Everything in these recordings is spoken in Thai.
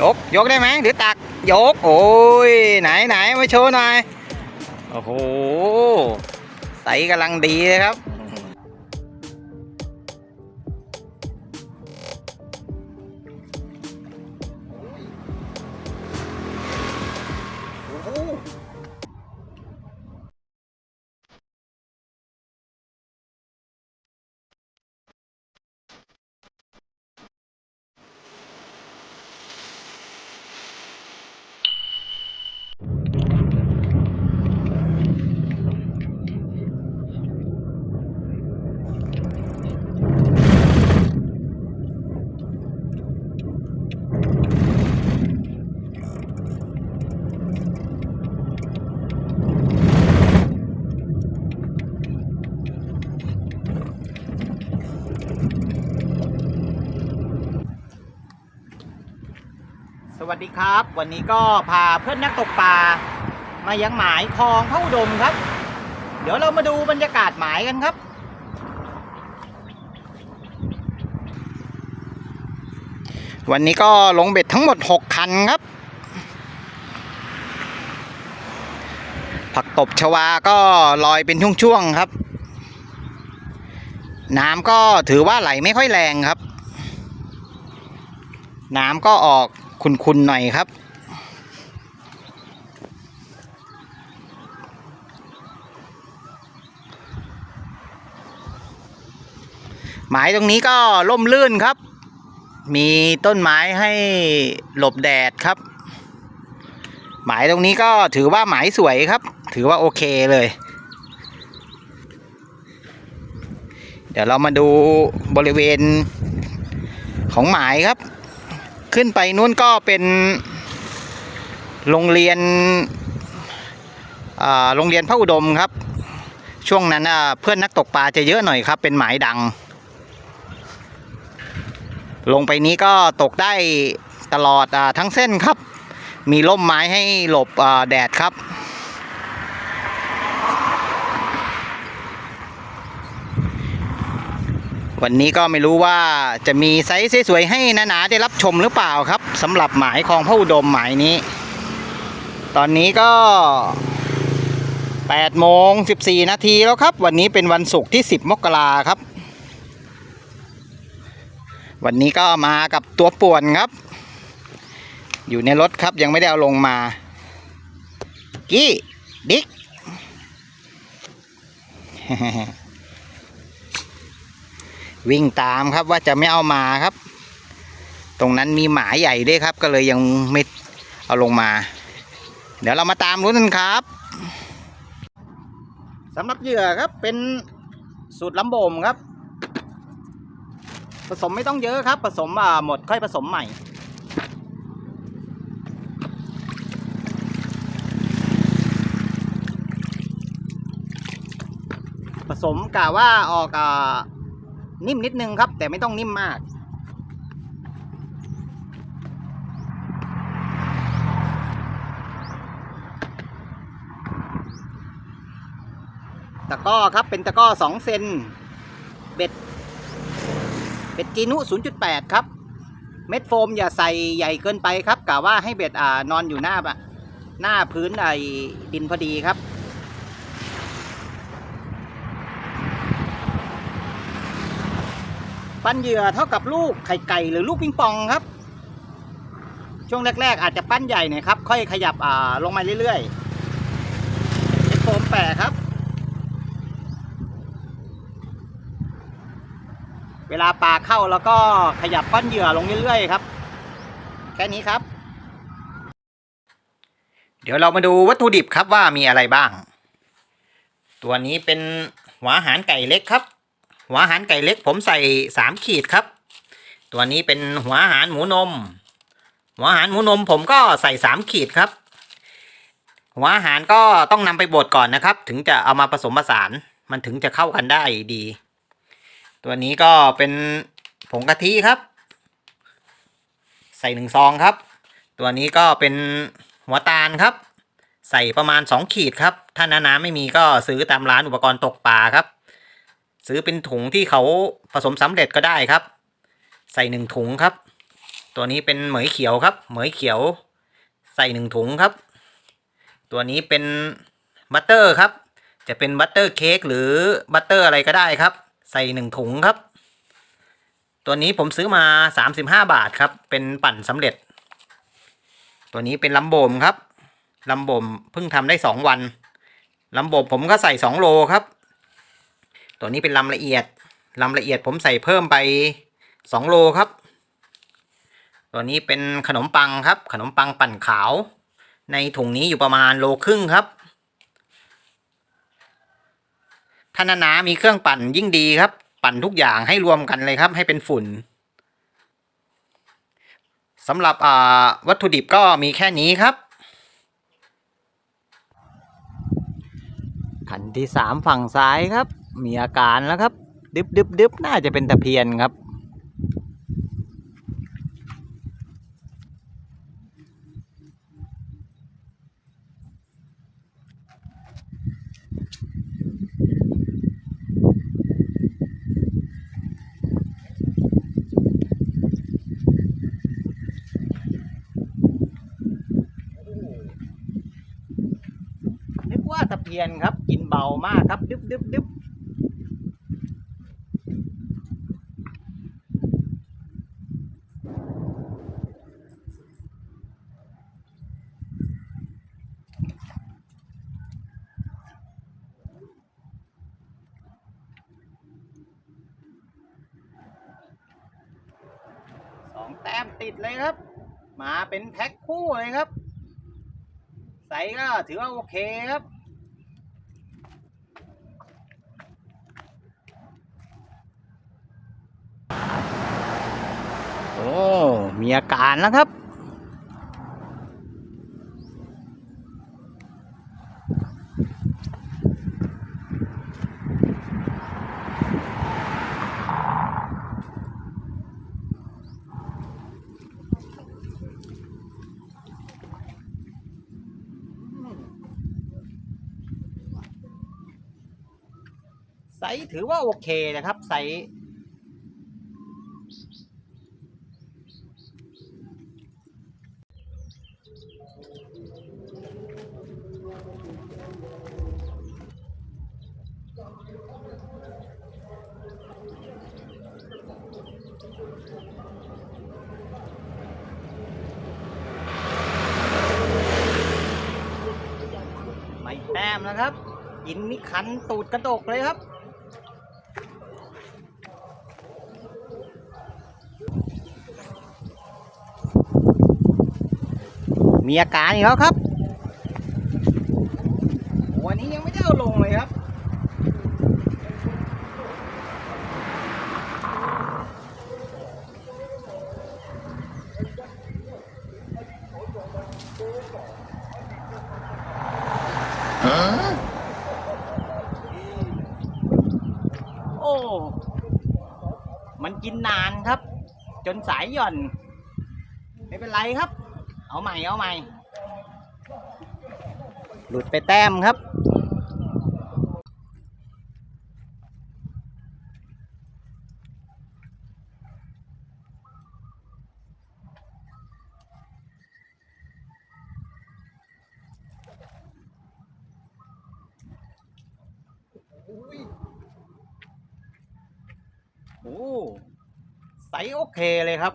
ยก ยกได้ไหมหรือตัก ยก โอ้ย ไหนไหนมาโชว์หน่อย โอ้โห ใสกำลังดีเลยครับ วัสดีครับ วันนี้ก็พาเพื่อนนักตกปลามายังหมายคลองพระอุดมครับ เดี๋ยวเรามาดูบรรยากาศหมายกันครับ วันนี้ก็ลงเบ็ดทั้งหมด 6 คันครับ ผักตบชวาก็ลอยเป็นช่วงๆครับ น้ำก็ถือว่าไหลไม่ค่อยแรงครับน้ำก็ออก คุณๆหน่อยครับ หมายตรงนี้ก็ร่มรื่นครับ มีต้นไม้ให้หลบแดดครับ หมายตรงนี้ก็ถือว่าหมายสวยครับ ถือว่าโอเคเลย เดี๋ยวเรามาดูบริเวณของหมายครับ ขึ้นไปนู้นก็เป็นโรงเรียนโรงเรียนพระอุดมครับ ช่วงนั้นเพื่อนนักตกปลาจะเยอะหน่อยครับ เป็นหมายดัง ลงไปนี้ก็ตกได้ตลอดอทั้งเส้นครับ มีร่มไม้ให้หลบแดดครับ วันนี้ก็ไม่รู้ว่าจะมีไซส์สวยๆให้นานาได้รับชมหรือเปล่าครับสำหรับหมายของพระอุดมหมายนี้ ตอนนี้ก็8โมง14 นาทีแล้วครับ วันนี้เป็นวันศุกร์ที่ 10 มกราครับ วันนี้ก็มากับตัวป่วนครับ อยู่ในรถครับยังไม่ได้เอาลงมากี้ดิก วิ่งตามครับว่าจะไม่เอามาครับ ตรงนั้นมีหมาใหญ่ด้วยครับ ก็เลยยังไม่เอาลงมา เดี๋ยวเรามาตามรู้นกันครับสำหรับเหยื่อครับเป็นสูตรลำโบมครับ ผสมไม่ต้องเยอะครับ ผสมหมดค่อยผสมใหม่ผสมกะว่าออกอ่า นิ่มนิดนึงครับ แต่ไม่ต้องนิ่มมาก ตะก้อครับเป็นตะก้อสองเซนเบ็ดเบ็ดจีนุ 0.8 ครับ เม็ดโฟมอย่าใส่ใหญ่เกินไปครับกะว่าให้เบ็ดอ่านอนอยู่หน้าบะหน้าพื้นไอ้ดินพอดีครับ ปั้นเหยื่อเท่ากับลูกไข่ไก่หรือลูกปิงปองครับ ช่วงแรก ๆ อาจจะปั้นใหญ่หน่อยครับ ค่อยขยับอ่าลงมาเรื่อยๆเม็ดโฟมแปะครับ เวลาปลาเข้าแล้วก็ขยับปั้นเหยื่อลงเรื่อยๆครับ แค่นี้ครับ เดี๋ยวเรามาดูวัตถุดิบครับว่ามีอะไรบ้าง ตัวนี้เป็นหัวาหารไก่เล็กครับ หัวหารไก่เล็กผมใส่สามขีดครับ ตัวนี้เป็นหัวหารหมูนม หัวหารหมูนมผมก็ใส่สามขีดครับ หัวหารก็ต้องนำไปบดก่อนนะครับ ถึงจะเอามาผสมผสานมันถึงจะเข้ากันได้ดี ตัวนี้ก็เป็นผงกะทิครับ ใส่หนึ่งซองครับ ตัวนี้ก็เป็นหัวตาลครับ ใส่ประมาณ 2 ขีดครับ ถ้านานาไม่มีก็ซื้อตามร้านอุปกรณ์ตกปลาครับ ซื้อเป็นถุงที่เขาผสมสำเร็จก็ได้ครับ ใส่หนึ่งถุงครับ ตัวนี้เป็นเหมยเขียวครับ เหมยเขียว ใส่หนึ่งถุงครับ ตัวนี้เป็นบัตเตอร์ครับ จะเป็นบัตเตอร์เค้กหรือบัตเตอร์อะไรก็ได้ครับ ใส่หนึ่งถุงครับ ตัวนี้ผมซื้อมา 35 บาทครับ เป็นปั่นสำเร็จ ตัวนี้เป็นลำโบมครับลำโบมเพิ่งทำได้สองวันลำโบมผมก็ใส่สองโลครับ ตัวนี้เป็นลำละเอียดลำละเอียดผมใส่เพิ่มไปสองโลครับ ตัวนี้เป็นขนมปังครับ ขนมปังปั่นขาว ในถุงนี้อยู่ประมาณโลครึ่งครับถ้าหนามีเครื่องปั่นยิ่งดีครับ ปั่นทุกอย่างให้รวมกันเลยครับ ให้เป็นฝุ่นสำหรับวัตถุดิบก็มีแค่นี้ครับ ขันที่สามฝั่งซ้ายครับ มีอาการแล้วครับ ดึบดึบดึบน่าจะเป็นตะเพียนครับ นึกว่าตะเพียนครับ กินเบามากครับ ดึบดึบดึบ องแต้มติดเลยครับ มาเป็นแพ็คคู่เลยครับ ใส่ก็ถือว่าโอเคครับโอ้มีอาการแล้วครับ ส์ถือว่าโอเคนะครับไซส์ไม่แต้มนะครับกินนี่คันตูดกระดกเลยครับ มีอาการอีกแล้วครับ วันนี้ยังไม่ได้เอาลงเลยครับ โอ้ มันกินนานครับ จนสายหย่อน ไม่เป็นไรครับ เอาใหม่ เอาใหม่ หลุดไปแต้มครับ โอ้ไซส์โอเคเลยครับ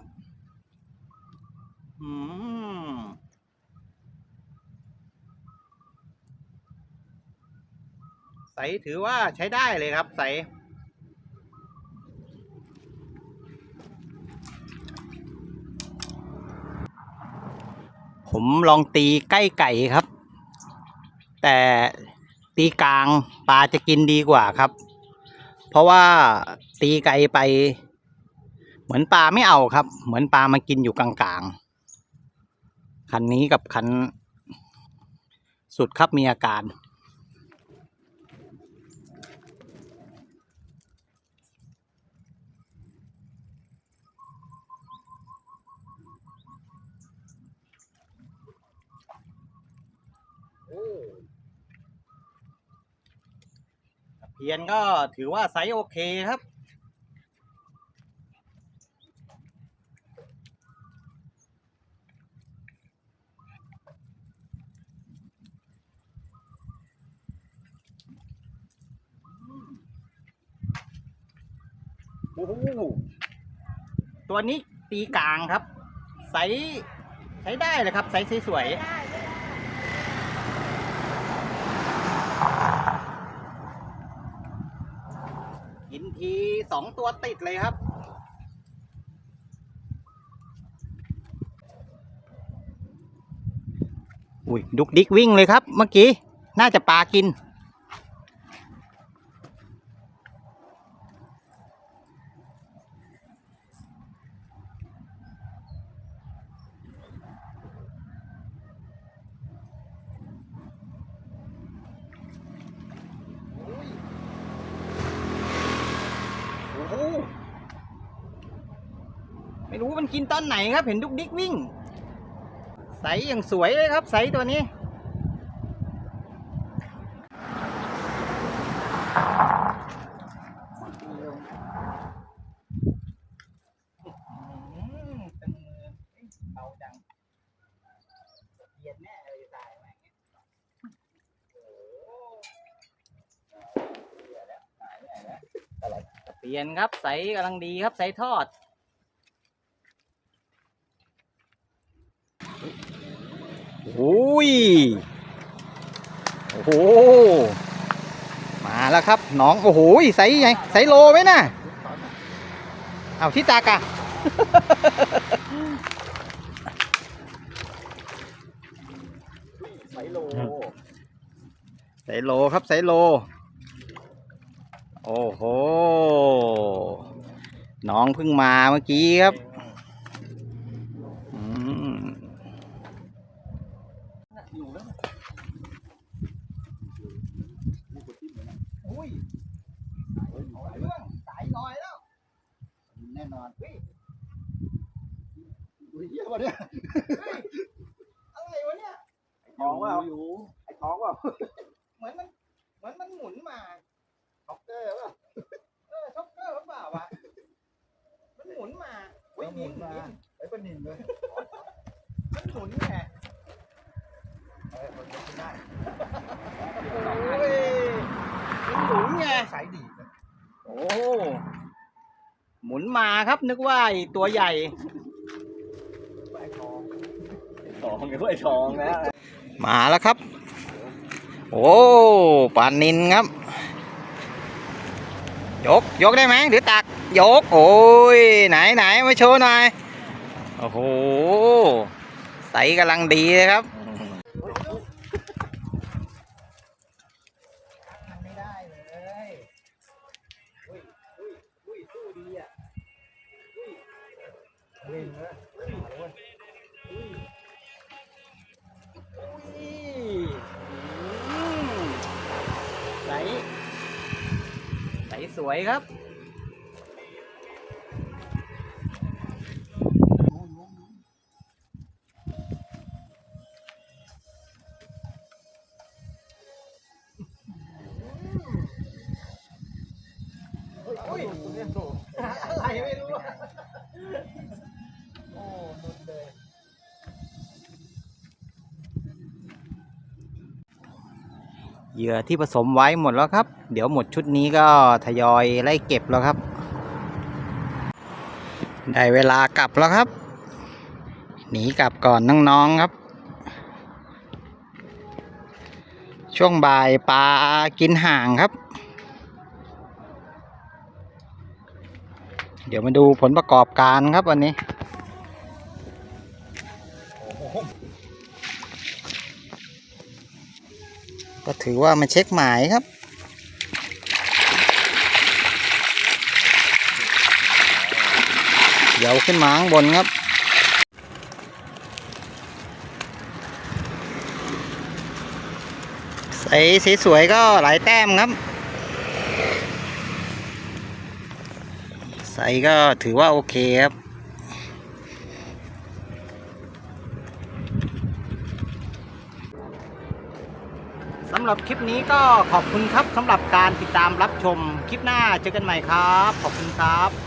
อืม ไซส์ถือว่าใช้ได้เลยครับไซส์ผมลองตีใกล้ไก่ครับ แต่ตีกลางปลาจะกินดีกว่าครับ เพราะว่าตีไกลไป เหมือนปลาไม่เอาครับ เหมือนปลามากินอยู่กลางๆคันนี้กับคัน สุดครับมีอาการ เพียนก็ถือว่าไซส์โอเคครับ โอ้โห ตัวนี้ตีกลางครับใส์ใช้ได้เลยครับ ไซส์สวยๆ สองตัวติดเลยครับ อุ้ยดุกดิกวิ่งเลยครับ เมื่อกี้ น่าจะปลากิน โอ้โห ไม่รู้มันกินตอนไหนครับ เห็นดุกดิกวิ่ง ใสอย่างสวยเลยครับ ใสตัวนี้ เปลี่ยนครับใสกำลังดีครับใสทอด โอ้ยโอ้โห มาแล้วครับน้อง โอ้โหใสไงใสโลไหมน่ะเอาที่ตากะไซโลใสโลครับใสโล โอ้โห น้องเพิ่งมาเมื่อกี้ครับอืม อยู่แล้ว อุ้ยเรื่องสายลอยแล้ว แน่นอนเฮ้ยอุ้ยเยี่ยมวะเนี่ยอะไรวะเนี่ย ท้องว่าอยู่ไอ้ท้องว่าเหมือนมันเหมือนมันหมุนมาท็อกเกอร์ป่ะเออช็อกเกอร์หรือเปล่าวะมันหมุนมาเฮ้ยหมุนมาไอ้ปนินเลยมันหมุนไงเออมันไม่ได้โอ้ยมันหมุนไงสายดีโอ้ หมุนมาครับ นึกว่าไอ้ตัวใหญ่ไอ้ท้องท้องกันด้วยไอ้ท้องนะมาแล้วครับ โอ้ปลานินครับ ยก ยกได้ไหมหรือตัก ยก โอ้ย ไหนไหนมาโชว์หน่อย โอ้โห ใสกำลังดีเลยครับ ล่นนะอุ้ยอุ้ยอืมใสใสวยครับอุ้ยตัวนี้โต เหยื่อที่ผสมไว้หมดแล้วครับ เดี๋ยวหมดชุดนี้ก็ทยอยไล่เก็บแล้วครับ ได้เวลากลับแล้วครับ หนีกลับก่อนน้องๆครับ ช่วงบ่ายปลากินห่างครับ เดี๋ยวมาดูผลประกอบการครับวันนี้ ก็ถือว่ามาเช็คหมายครับ เดี๋ยวขึ้นมาข้างบนครับ ใสสีสวยๆก็หลายแต้มครับ ใสก็ถือว่าโอเคครับำหรับคลิปนี้ก็ขอบคุณครับสำหรับการติดตามรับชมคลิปหน้าเจอกันใหม่ครับ ขอบคุณครับ